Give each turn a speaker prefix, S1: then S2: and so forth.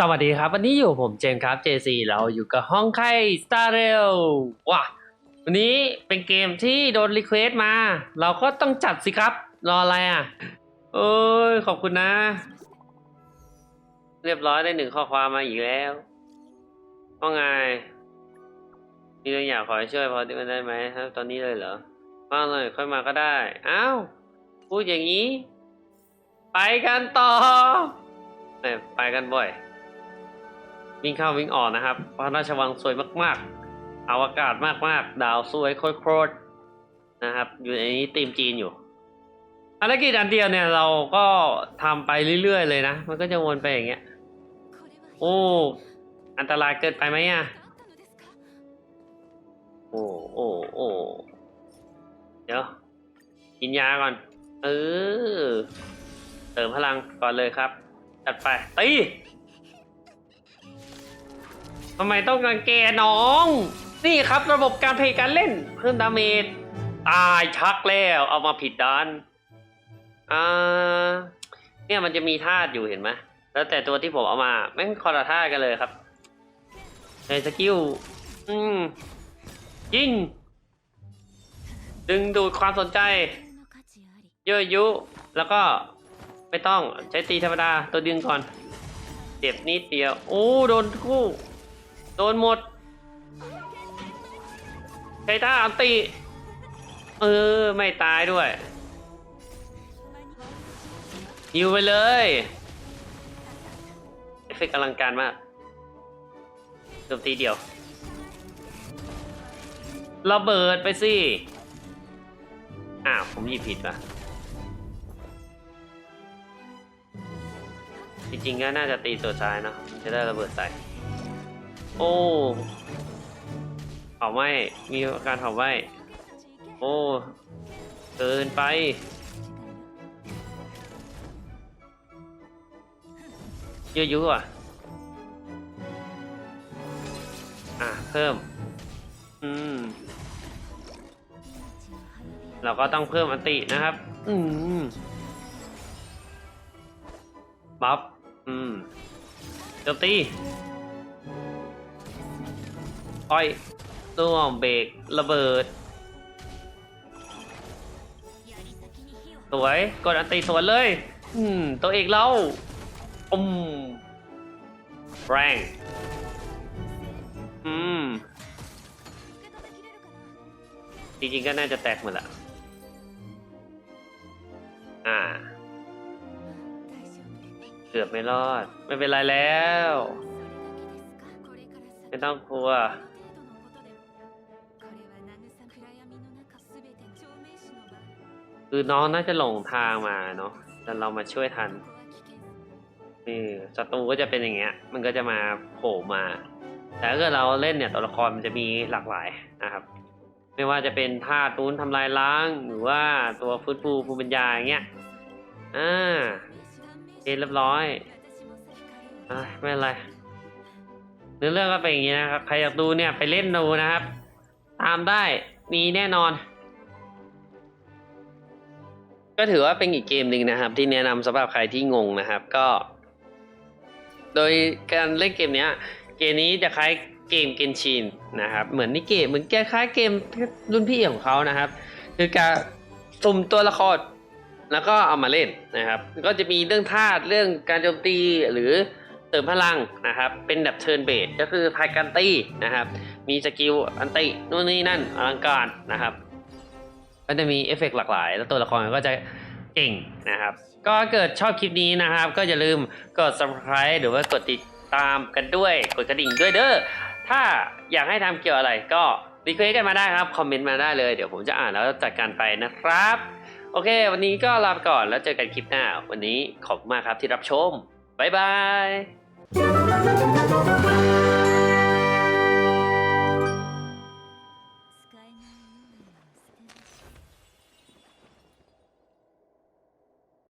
S1: สวัสดีครับ วันนี้อยู่ผมเจมส์ครับ JC เราอยู่กับห้องไข่ Star Rail ว้าวันนี้เป็นเกมที่โดนรีเควสมา เราก็ต้องจัดสิครับ รออะไรอะเอ้ย ขอบคุณนะ เรียบร้อยได้หนึ่งข้อความมาอีกแล้วว่าไง มีเรื่องอยากขอให้ช่วยพอที่มันได้ไหมครับ ตอนนี้เลยเหรอว่างเลยค่อยมาก็ได้อ้าวพูดอย่างนี้ ไปกันต่อไปกันบ่อย วิ่งเข้าวิ่งออกนะครับ พระราชวังสวยมากๆอวกาศมากๆ ดาวสวยโคตรๆนะครับ อยู่ในนี้ตีมจีนอยู่ภารกิจอันเดียวเนี่ยเราก็ทำไปเรื่อยๆเลยนะ มันก็จะวนไปอย่างเงี้ย โอ้ อันตรายเกินไปไหมอะ โอ้โอ้โอ้เดี๋ยว กินยาก่อน เออ เติมพลังก่อนเลยครับ จัดไปตี ทำไมต้องรังแกน้อง นี่ครับระบบการเพลย์การเล่น เพิ่มดาเมจตายชักแล้วเอามาผิดด้านอ่าเนี่ยมันจะมีธาตุอยู่เห็นไหมแล้วแต่ตัวที่ผมเอามาแม่งคอร์ธาตุกันเลยครับในสกิลอืมยิง ดึงดูดความสนใจ เยอะยุ แล้วก็ไม่ต้องใช้ตีธรรมดาตัวดึงก่อนเจ็บนิดเดียว โอ้ โดนคู่ โดนหมดใช้ท่าอันติ เออ ไม่ตายด้วยยิวไปเลยเอฟเฟกต์อลังการมากโจมตีเดียวระเบิดไปสิ อ้าว ผมหยิบผิดป่ะ จริงๆก็น่าจะตีตัวซ้ายเนาะจะได้ระเบิดใส่ โอ้เผาไหมมีการเผาไหมโอ้เกินไป เยอะๆอะ อะ เพิ่ม อืม เราก็ต้องเพิ่มอันตินะครับ อืมบัฟอืมโจมตี อ้อยตัวเบรกระเบิด สวยกดอันตีสวนเลย อืม ตัวเอกเราอืมแรงอืม จริงๆก็น่าจะแตกหมดละอ่า เกือบไม่รอด ไม่เป็นไรแล้ว ไม่ต้องกลัว คือน้องน่าจะหลงทางมาเนาะแต่เรามาช่วยทันนี่ศัตรูก็จะเป็นอย่างเงี้ย มันก็จะมาโผล่มา แต่ถ้าเกิดเราเล่นเนี่ยตัวละครมันจะมีหลากหลายนะครับ ไม่ว่าจะเป็นท่าตูนทำลายล้าง หรือว่าตัวฟื้นฟูภูมิปัญญาอย่างเงี้ยอ่าเรียบร้อยอะไม่เป็นไรเนื้อเรื่องก็เป็นอย่างนี้นะครับ ใครอยากดูเนี่ยไปเล่นดูนะครับ ตามได้มีแน่นอน ก็ถือว่าเป็นอีกเกมหนึ่งนะครับ ที่แนะนำสำหรับใครที่งงนะครับก็ โดยการเล่นเกมเนี้ย เกมนี้จะคล้ายเกมเกนชินนะครับ เหมือนนี่เกมเหมือนแกคล้ายเกมรุ่นพี่ของเขานะครับ คือการสุ่มตัวละครแล้วก็เอามาเล่นนะครับ ก็จะมีเรื่องธาตุเรื่องการโจมตีหรือเสริมพลังนะครับ เป็นแบบเทิร์นเบสก็คือพายกันตีนะครับ มีสกิลอันตินู่นนี่นั่นอลังการนะครับ ก็จะมีเอฟเฟกต์หลากหลาย แล้วตัวละครก็จะเก่งนะครับ ก็เกิดชอบคลิปนี้นะครับ ก็อย่าลืมกด subscribe หรือว่ากดติดตามกันด้วย กดกระดิ่งด้วยเด้อถ้าอยากให้ทำเกี่ยวอะไรก็รีเควสกันมาได้ครับ คอมเมนต์มาได้เลย เดี๋ยวผมจะอ่านแล้วจัดการไปนะครับ โอเค วันนี้ก็ลาไปก่อนแล้วเจอกันคลิปหน้า วันนี้ขอบคุณมากครับที่รับชม บ๊ายบาย